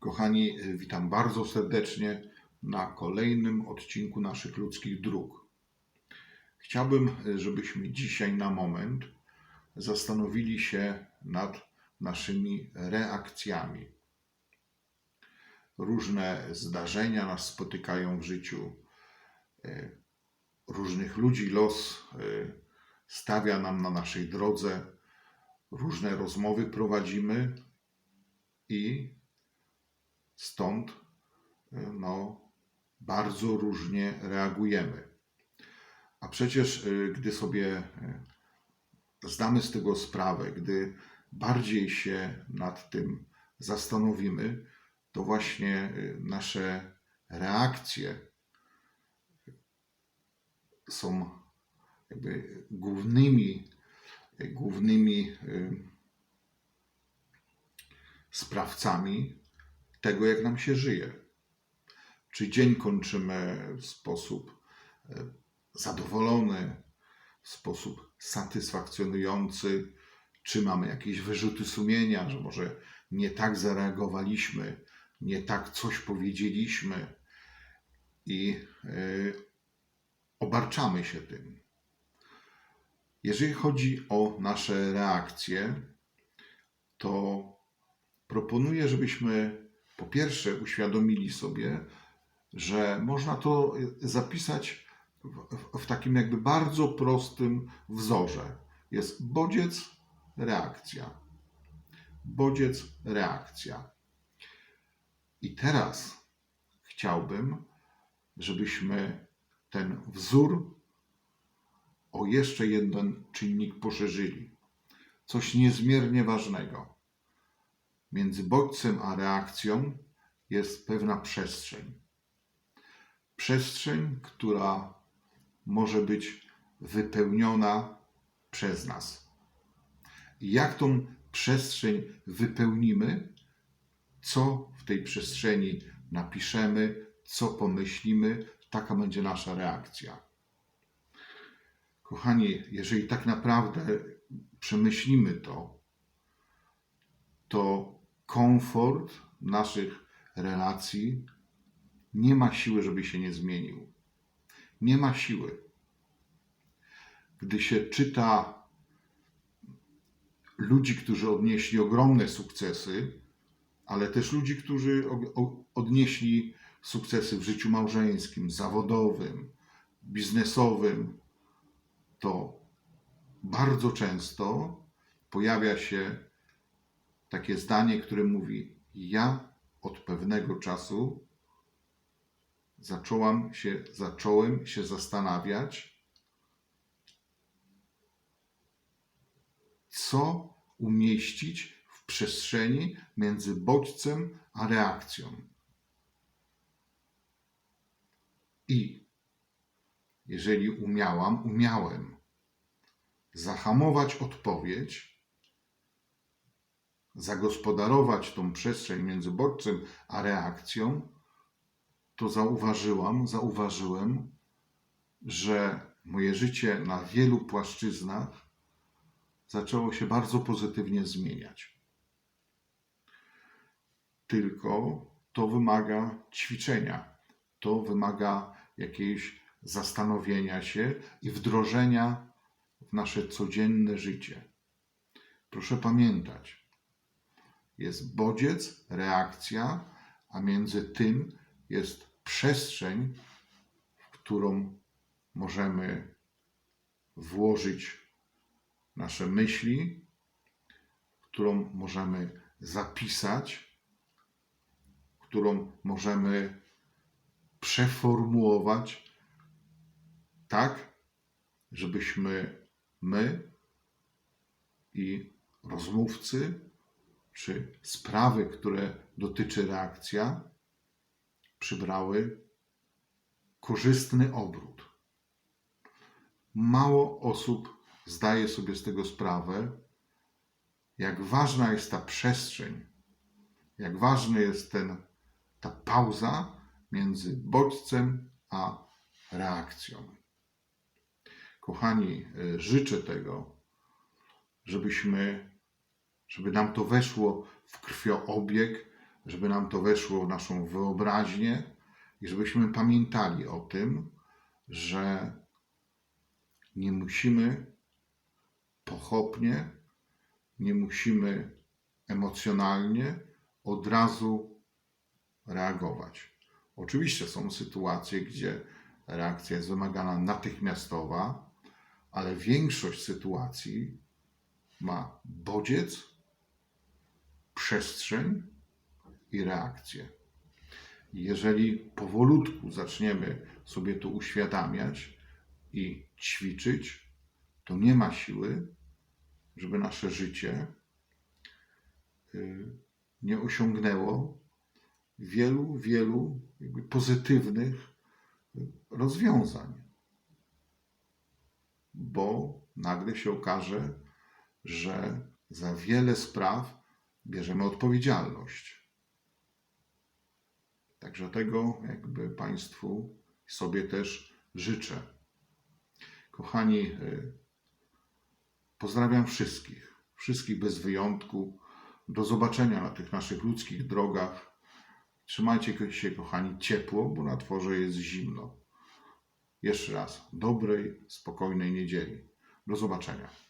Kochani, witam bardzo serdecznie na kolejnym odcinku naszych ludzkich dróg. Chciałbym, żebyśmy dzisiaj na moment zastanowili się nad naszymi reakcjami. Różne zdarzenia nas spotykają w życiu, e, różnych ludzi los stawia nam na naszej drodze, różne rozmowy prowadzimy i stąd e, no, bardzo różnie reagujemy. A przecież, e, gdy sobie e, zdamy z tego sprawę, gdy bardziej się nad tym zastanowimy, to właśnie nasze reakcje są jakby głównymi, głównymi y, sprawcami tego, jak nam się żyje. Czy dzień kończymy w sposób y, zadowolony, w sposób satysfakcjonujący, czy mamy jakieś wyrzuty sumienia, że może nie tak zareagowaliśmy, nie tak coś powiedzieliśmy i y, obarczamy się tym. Jeżeli chodzi o nasze reakcje, to proponuję, żebyśmy po pierwsze uświadomili sobie, że można to zapisać w, w, w takim jakby bardzo prostym wzorze. Jest bodziec, reakcja. Bodziec, reakcja. I teraz chciałbym, żebyśmy ten wzór o jeszcze jeden czynnik poszerzyli. Coś niezmiernie ważnego. Między bodźcem a reakcją jest pewna przestrzeń. Przestrzeń, która może być wypełniona przez nas. Jak tą przestrzeń wypełnimy, co w tej przestrzeni napiszemy, co pomyślimy, taka będzie nasza reakcja. Kochani, jeżeli tak naprawdę przemyślimy to, to komfort naszych relacji nie ma siły, żeby się nie zmienił. Nie ma siły. Gdy się czyta ludzi, którzy odnieśli ogromne sukcesy, ale też ludzi, którzy odnieśli sukcesy w życiu małżeńskim, zawodowym, biznesowym, to bardzo często pojawia się takie zdanie, które mówi: Ja od pewnego czasu zacząłem się, zacząłem się zastanawiać, co umieścić w przestrzeni między bodźcem a reakcją. I jeżeli umiałam, umiałem zahamować odpowiedź, zagospodarować tą przestrzeń między bodźcem a reakcją, to zauważyłam, zauważyłem, że moje życie na wielu płaszczyznach zaczęło się bardzo pozytywnie zmieniać. Tylko to wymaga ćwiczenia, to wymaga jakiejś zastanowienia się i wdrożenia w nasze codzienne życie. Proszę pamiętać, jest bodziec, reakcja, a między tym jest przestrzeń, w którą możemy włożyć nasze myśli, którą możemy zapisać, którą możemy przeformułować tak, żebyśmy my i rozmówcy, czy sprawy, które dotyczy reakcja, przybrały korzystny obrót. Mało osób zdaje sobie z tego sprawę, jak ważna jest ta przestrzeń, jak ważna jest ten, ta pauza między bodźcem a reakcją. Kochani, y, życzę tego, żebyśmy, żeby nam to weszło w krwioobieg, żeby nam to weszło w naszą wyobraźnię i żebyśmy pamiętali o tym, że nie musimy pochopnie, nie musimy emocjonalnie od razu reagować. Oczywiście są sytuacje, gdzie reakcja jest wymagana natychmiastowa, ale większość sytuacji ma bodziec, przestrzeń i reakcję. Jeżeli powolutku zaczniemy sobie to uświadamiać i ćwiczyć, to nie ma siły, żeby nasze życie y, nie osiągnęło wielu, wielu pozytywnych rozwiązań. Bo nagle się okaże, że za wiele spraw bierzemy odpowiedzialność. Także tego jakby Państwu sobie też życzę. Kochani, y, pozdrawiam wszystkich, wszystkich bez wyjątku. Do zobaczenia na tych naszych ludzkich drogach. Trzymajcie się, kochani, ciepło, bo na dworze jest zimno. Jeszcze raz, dobrej, spokojnej niedzieli. Do zobaczenia.